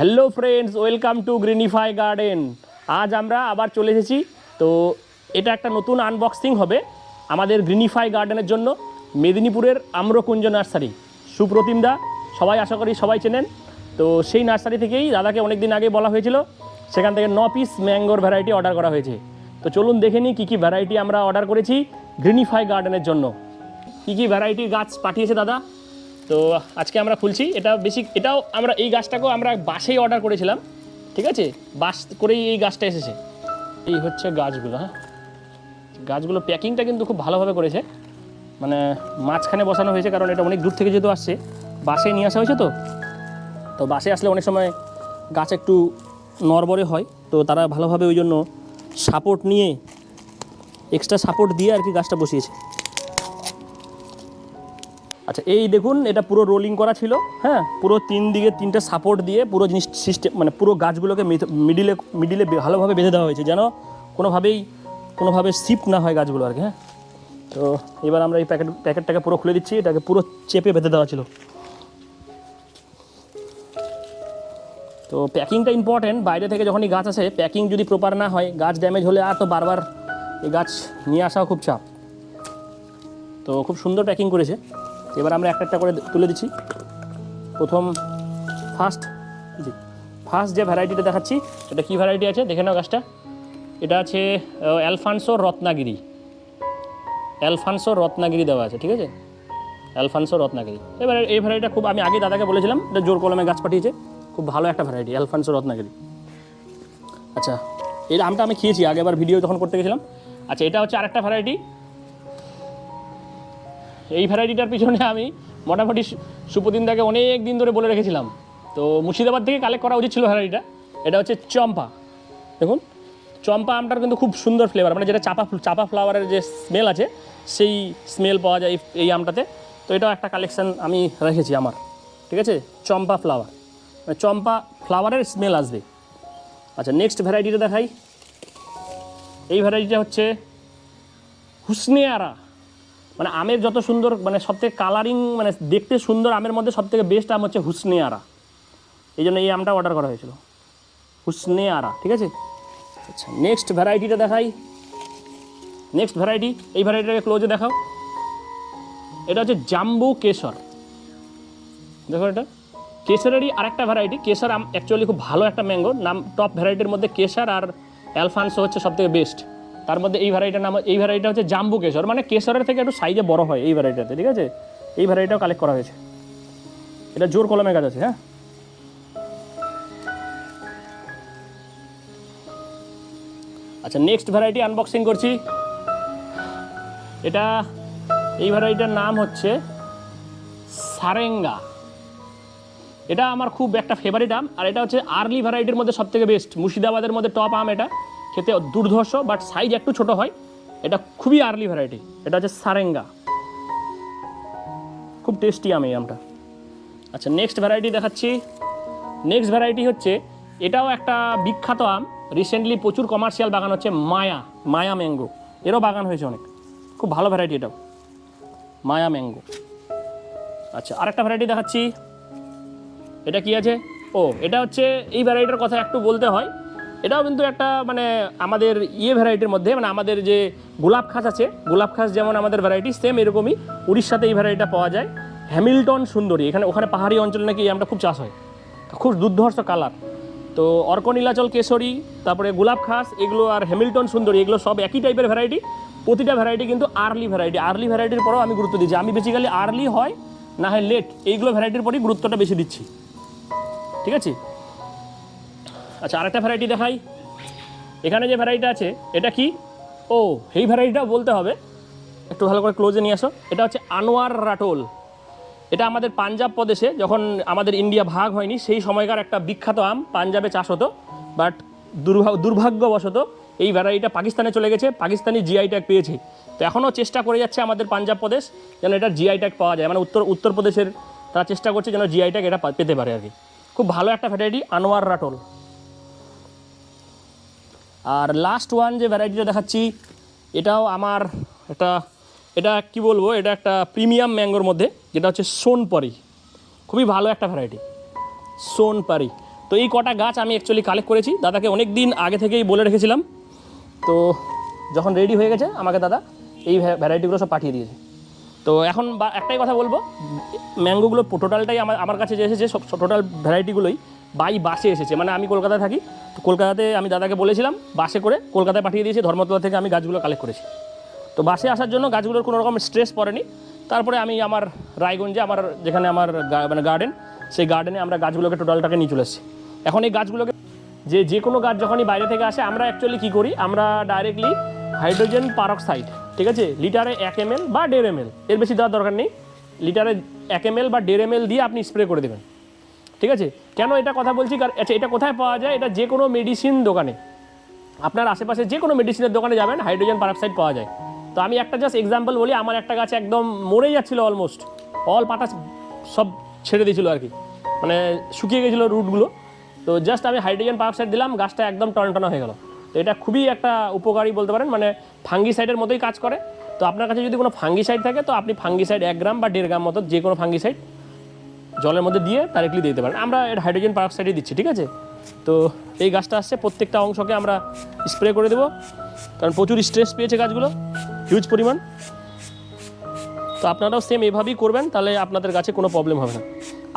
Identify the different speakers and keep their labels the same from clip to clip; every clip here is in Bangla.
Speaker 1: Hello friends welcome to Greenify garden আজ আমরা আবার চলে এসেছি। তো এটা একটা নতুন আনবক্সিং হবে আমাদের গ্রিনিফাই গার্ডেনের জন্য। মেদিনীপুরের আম্রকুঞ্জ নার্সারি। সুপ্রতিম দা, সবাই আশা করি সবাই চেনেন। তো সেই নার্সারি থেকেই দাদাকে অনেক দিন আগে বলা হয়েছিল। সেখান থেকে ন পিস ম্যাঙ্গোর ভ্যারাইটি অর্ডার করা হয়েছে। তো চলুন দেখে নিই কী কী ভ্যারাইটি আমরা অর্ডার করেছি গ্রিনিফাই গার্ডেনের জন্য। কী কী ভ্যারাইটির গাছ পাঠিয়েছে দাদা? তো আজকে আমরা খুলছি। এটা বেশি এটাও আমরা এই গাছটাকেও আমরা বাসেই অর্ডার করেছিলাম, ঠিক আছে? বাস করেই এই গাছটা এসেছে। এই হচ্ছে গাছগুলো হ্যাঁ? গাছগুলো প্যাকিংটা কিন্তু খুব ভালোভাবে করেছে। মানে মাঝখানে বসানো হয়েছে, কারণ এটা অনেক দূর থেকে যেহেতু আসছে। বাসে নিয়ে আসা হয়েছে তো? তো বাসে আসলে অনেক সময় গাছ একটু নরবরে হয়, তো তারা ভালোভাবে ওই জন্য সাপোর্ট নিয়ে এক্সট্রা সাপোর্ট দিয়ে আর কি গাছটা বসিয়েছে। আচ্ছা এই দেখুন, এটা পুরো রোলিং করা ছিল হ্যাঁ? পুরো তিন দিকে তিনটে সাপোর্ট দিয়ে পুরো জিনিস সিস্টেম মানে পুরো গাছগুলোকে মিডিলে মিডিলে ভালোভাবে বেঁধে দেওয়া হয়েছে, যেন কোনোভাবেই, কোনোভাবে শিফট না হয় গাছগুলো আর কি হ্যাঁ? তো এবার আমরা এই প্যাকেট প্যাকেটটাকে পুরো খুলে দিচ্ছি, এটাকে পুরো চেপে বেঁধে দেওয়া ছিল। তো প্যাকিংটা ইম্পর্টেন্ট বাইরে থেকে যখনই গাছ আসে প্যাকিং যদি প্রপার না হয়, গাছ ড্যামেজ হলে আর তো বারবার এই গাছ নিয়ে আসাও খুব চাপ। তো খুব সুন্দর প্যাকিং করেছে। এবার আমরা একটা একটা করে তুলে দিচ্ছি। প্রথম ফার্স্ট জি ফার্স্ট যে ভ্যারাইটিটা দেখাচ্ছি, এটা কী ভ্যারাইটি আছে? দেখে নাও গাছটা। এটা আছে অ্যালফানসো রত্নাগিরি অ্যালফানসো রত্নাগিরি দেওয়া আছে, ঠিক আছে? অ্যালফানসো রত্নাগিরি এবার এই ভ্যারাইটিটা খুব, আমি আগে দাদাকে বলেছিলাম এটা জোর কলমে গাছ পাঠিয়েছে। খুব ভালো একটা ভ্যারাইটি অ্যালফানসো রত্নাগিরি আচ্ছা এই আমটা আমি খেয়েছি, আগে আগেবার ভিডিও যখন করতে গেছিলাম। আচ্ছা এটা হচ্ছে আরেকটা ভ্যারাইটি এই ভ্যারাইটিটার পিছনে আমি মোটামুটি সু- সুপদিন দাকে অনেক দিন ধরে বলে রেখেছিলাম। তো মুর্শিদাবাদ থেকে কালেক্ট করা উচিত ছিল ভ্যারাইটিটা এটা হচ্ছে চম্পা। দেখুন, চম্পা আমটার কিন্তু খুব সুন্দর ফ্লেভার মানে যেটা চাপা চাপা ফ্লাওয়ারের যে স্মেল আছে, সেই স্মেল পাওয়া যায় এই- এই আমটাতে। তো এটাও একটা কালেকশান আমি রেখেছি আমার। ঠিক আছে? চম্পা ফ্লাওয়ার মানে চম্পা ফ্লাওয়ারের স্মেল আসবে। আচ্ছা নেক্সট ভ্যারাইটিটা দেখাই। এই ভ্যারাইটিটা হচ্ছে হুসনে আরা মানে আমের যত সুন্দর মানে সবথেকে কালারিং মানে দেখতে সুন্দর আমের মধ্যে সবথেকে বেস্ট আম হচ্ছে হুসনে আরা। এই জন্য এই আমটা অর্ডার করা হয়েছিল। হুসনে আরা, ঠিক আছে? আচ্ছা নেক্সট ভ্যারাইটিটা দেখাই। নেক্সট ভ্যারাইটি এই ভ্যারাইটিটাকে ক্লোজে দেখাও। এটা হচ্ছে জাম্বু কেশর। দেখো এটা। কেশরেরই আরেকটা ভ্যারাইটি কেশর আম অ্যাকচুয়ালি খুব ভালো একটা ম্যাঙ্গো নাম টপ ভ্যারাইটির মধ্যে কেশর আর অ্যালফান্সো হচ্ছে সবথেকে বেস্ট তার মধ্যে এই ভ্যারাইটির নাম, এই ভ্যারাইটিটা হচ্ছে জাম্বু কেশর। মানে কেশরের থেকে একটু সাইজে বড় হয় এই ভ্যারাইটিতে ঠিক আছে? এই ভ্যারাইটিটাও কালেক্ট করা হয়েছে। এটা জোর কলমে গাছ আছে হ্যাঁ? আচ্ছা নেক্সট ভ্যারাইটি আনবক্সিং করছি। এটা, এই ভ্যারাইটিটার নাম হচ্ছে সারেঙ্গা। এটা আমার খুব একটা ফেভারিট আম, আর এটা হচ্ছে আর্লি ভ্যারাইটির মধ্যে সবথেকে বেস্ট মুর্শিদাবাদের মধ্যে টপ আম এটা। খেতে দুর্ধর্ষ বাট সাইজ একটু ছোট হয়। এটা খুবই আর্লি ভ্যারাইটি এটা হচ্ছে সারেঙ্গা। খুব টেস্টি আম এই আমটা। আচ্ছা নেক্সট ভ্যারাইটি দেখাচ্ছি। নেক্সট ভ্যারাইটি হচ্ছে, এটাও একটা বিখ্যাত আম। রিসেন্টলি প্রচুর কমার্শিয়াল বাগান হচ্ছে মায়া মায়া ম্যাঙ্গো এরও বাগান হয়েছে অনেক। খুব ভালো ভ্যারাইটি এটাও। মায়া ম্যাঙ্গো আচ্ছা আরেকটা ভ্যারাইটি দেখাচ্ছি। এটা কি আছে? ও, এটা হচ্ছে, এই ভ্যারাইটির কথা একটু বলতে হয়। এটাও কিন্তু একটা মানে আমাদের ইয়ে ভ্যারাইটির মধ্যে মানে আমাদের যে গোলাপ খাস আছে, গোলাপ খাস যেমন আমাদের ভ্যারাইটি সেম এরকমই উড়িষ্যাতে এই ভ্যারাইটিটা পাওয়া যায়। হ্যামিল্টন সুন্দরী, এখানে, ওখানে পাহাড়ি অঞ্চলে নাকি এই আমটা খুব চাষ হয়। খুব দুর্ধর্ষ কালার তো অর্ক নীলাচল কেশরী, তারপরে গোলাপ খাস, এগুলো আর হ্যামিল্টন সুন্দরী, এগুলো সব একই টাইপের ভ্যারাইটি প্রতিটা ভ্যারাইটি কিন্তু আর্লি ভ্যারাইটি আর্লি ভ্যারাইটির পরেও আমি গুরুত্ব দিচ্ছি। আমি বেসিক্যালি আর্লি হয়, না হয় লেট এইগুলো ভ্যারাইটির পরেই গুরুত্বটা বেশি দিচ্ছি। ঠিক আছে? আচ্ছা আরেকটা ভ্যারাইটি দেখাই। এখানে যে ভ্যারাইটিটা আছে, এটা কি? ও, এই ভ্যারাইটিটাও বলতে হবে। একটু ভালো করে ক্লোজে নিয়ে আসো। এটা হচ্ছে আনোয়ার রাটোল। এটা আমাদের পাঞ্জাব প্রদেশে, যখন আমাদের ইন্ডিয়া ভাগ হয়নি, সেই সময়কার একটা বিখ্যাত আম। পাঞ্জাবে চাষ হতো বাট দুর্ভা দুর্ভাগ্যবশত এই ভ্যারাইটিটা পাকিস্তানে চলে গেছে। পাকিস্তানি জিআই ট্যাগ পেয়েছে। তো এখনও চেষ্টা করে যাচ্ছে আমাদের পাঞ্জাব প্রদেশ, যেন এটা জিআই ট্যাগ পাওয়া যায়। মানে উত্তর উত্তরপ্রদেশের তারা চেষ্টা করছে যেন জিআই ট্যাগ এটা পেতে পারে আর কি। খুব ভালো একটা ভ্যারাইটি আনোয়ার রাটোল। আর লাস্ট ওয়ান যে ভ্যারাইটিটা দেখাচ্ছি, এটাও আমার একটা, এটা কি বলব, এটা একটা প্রিমিয়াম ম্যাঙ্গোর মধ্যে, যেটা হচ্ছে সোনপরি খুবই ভালো একটা ভ্যারাইটি সোনপারি তো এই কটা গাছ আমি অ্যাকচুয়ালি কালেক্ট করেছি। দাদাকে অনেক দিন আগে থেকেই বলে রেখেছিলাম। তো যখন রেডি হয়ে গেছে আমাকে দাদা, এই ভ্যারাইটিগুলো সব পাঠিয়ে দিয়েছে। তো এখন একটাই কথা বলব ম্যাঙ্গোগুলো টোটালটাই আমার আমার কাছে যে এসেছে, সব টোটাল ভ্যারাইটিগুলোই বাই বাসে এসেছে। মানে আমি কলকাতায় থাকি, তো কলকাতাতে আমি দাদাকে বলেছিলাম বাসে করে কলকাতায় পাঠিয়ে দিয়েছি, ধর্মতলা থেকে আমি গাছগুলো কালেক্ট করেছি। তো বাসে আসার জন্য গাছগুলোর কোনো রকম স্ট্রেস পড়েনি। তারপরে আমি আমার রায়গঞ্জে আমার যেখানে আমার মানে গার্ডেন সেই গার্ডেনে আমরা গাছগুলোকে টোটালটাকে নিয়ে চলে এসেছি। এখন এই গাছগুলোকে যে যে কোনো গাছ যখনই বাইরে থেকে আসে, আমরা অ্যাকচুয়ালি কী করি, আমরা ডাইরেক্টলি হাইড্রোজেন পারক্সাইড ঠিক আছে? লিটারে এক এম বা দেড় এম এর বেশি দেওয়ার দরকার নেই। লিটারে এক এম বা দেড় এম দিয়ে আপনি স্প্রে করে দেবেন। ঠিক আছে? কেন এটা কথা বলছি? আচ্ছা এটা কোথায় পাওয়া যায়? এটা যে কোনো মেডিসিন দোকানে। আপনার আশেপাশে যে কোনো মেডিসিনের দোকানে যাবেন হাইড্রোজেন পারক্সাইড পাওয়া যায়। তো আমি একটা জাস্ট এক্সাম্পল বলি, আমার একটা গাছ একদম মরেই যাচ্ছিল অলমোস্ট অল পাতা সব ছেড়ে দিয়েছিলো আর কি। মানে শুকিয়ে গেছিল রুটগুলো তো জাস্ট আমি হাইড্রোজেন পারক্সাইড দিলাম, গাছটা একদম টনটনা হয়ে গেল। তো এটা খুবই একটা উপকারী বলতে পারেন মানে ফাঙ্গিসাইডের মতোই কাজ করে। তো আপনার কাছে যদি কোনো ফাঙ্গিসাইড থাকে, তো আপনি ফাঙ্গিসাইড এক গ্রাম বা দেড় গ্রাম মতো যে কোনো ফাঙ্গিসাইড জলের মধ্যে দিয়ে ডাইরেক্টলি দিতে পারেন। আমরা এর হাইড্রোজেন পারক্সাইডই দিচ্ছি, ঠিক আছে? তো এই গাছটা আসছে, প্রত্যেকটা অংশকে আমরা স্প্রে করে দেবো। কারণ প্রচুর স্ট্রেস পেয়েছে গাছগুলো হিউজ পরিমাণ। তো আপনারাও সেম এভাবেই করবেন, তাহলে আপনাদের গাছে কোনো প্রবলেম হবে না।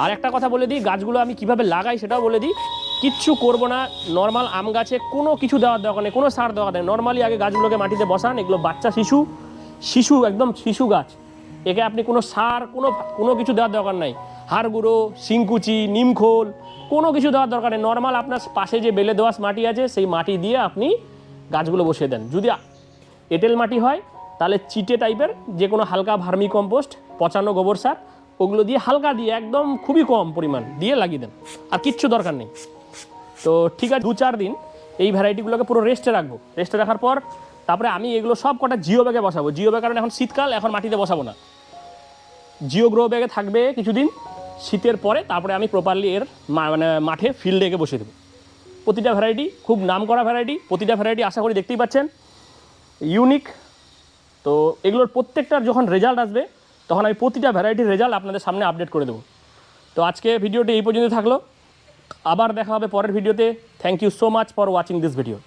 Speaker 1: আর একটা কথা বলে দিই, গাছগুলো আমি কীভাবে লাগাই সেটাও বলে দিই। কিচ্ছু করব না নর্মাল আম গাছে কোনো কিছু দেওয়ার দরকার নেই, কোনো সার দেওয়া নেই। নর্মালি আগে গাছগুলোকে মাটিতে বসান, এগুলো বাচ্চা, শিশু শিশু, একদম শিশু গাছ। একে আপনি কোনো সার, কোনো কোনো কিছু দেওয়ার দরকার নাই। হাড় গুঁড়ো শিংকুচি, নিমখোল, কোনো কিছু দেওয়ার দরকার নেই। নর্মাল আপনার পাশে যে বেলে দোয়াশ মাটি আছে, সেই মাটি দিয়ে আপনি গাছগুলো বসিয়ে দেন। যদি এঁটেল মাটি হয়, তাহলে চিটে টাইপের যে কোনো হালকা ভার্মি কম্পোস্ট পচানো গোবর সার, ওগুলো দিয়ে হালকা দিয়ে, একদম খুবই কম পরিমাণ দিয়ে লাগিয়ে দেন। আর কিচ্ছু দরকার নেই। তো ঠিক আছে দু চার দিন এই ভ্যারাইটিগুলোকে পুরো রেস্টে রাখব। রেস্টে রাখার পর, তারপরে আমি এগুলো সব কটা জিও ব্যাগে বসাবো। জিও ব্যাগ কারণ এখন শীতকাল, এখন মাটিতে বসাবো না। জিও গ্রো ব্যাগে থাকবে কিছুদিন। শীতের পরে তারপরে আমি প্রপারলি এর মানে মাঠে ফিল্ডে একে বসিয়ে দেবো। প্রতিটা ভ্যারাইটি খুব নাম করা ভ্যারাইটি প্রতিটা ভ্যারাইটি আশা করি দেখতেই পাচ্ছেন। ইউনিক তো এগুলোর প্রত্যেকটার যখন রেজাল্ট আসবে, তখন আমি প্রতিটা ভ্যারাইটির রেজাল্ট আপনাদের সামনে আপডেট করে দেবো। তো আজকে ভিডিওটি এই পর্যন্ত থাকল। আবার দেখা হবে পরের ভিডিওতে thank you so much for watching this video